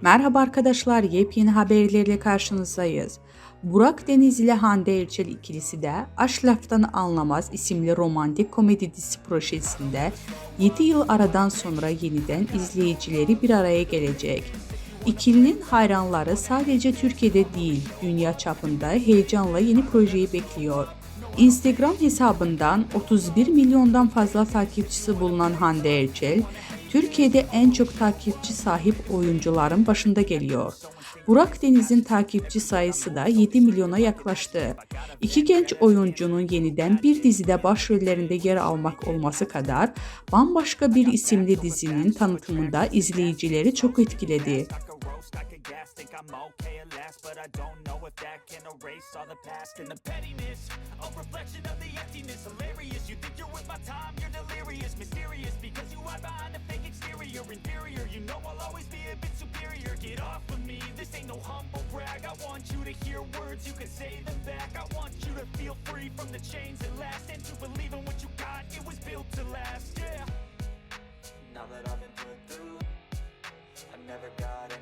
Merhaba arkadaşlar, yepyeni haberlerle karşınızdayız. Burak Deniz ile Hande Erçel ikilisi de Aşk Laftan Anlamaz isimli romantik komedi dizisi projesinde 7 yıl aradan sonra yeniden izleyicileri bir araya gelecek. İkilinin hayranları sadece Türkiye'de değil, dünya çapında heyecanla yeni projeyi bekliyor. Instagram hesabından 31 milyondan fazla takipçisi bulunan Hande Erçel, Türkiye'de en çok takipçi sahip oyuncuların başında geliyor. Burak Deniz'in takipçi sayısı da 7 milyona yaklaştı. İki genç oyuncunun yeniden bir dizide başrollerinde yer almak olması kadar bambaşka bir isimli dizinin tanıtımında izleyicileri çok etkiledi. Inferior, you know I'll always be a bit superior. Get off of me, this ain't no humble brag. I want you to hear words, you can say them back. I want you to feel free from the chains that last. And to believe in what you got, it was built to last, yeah. Now that I've been put through I never got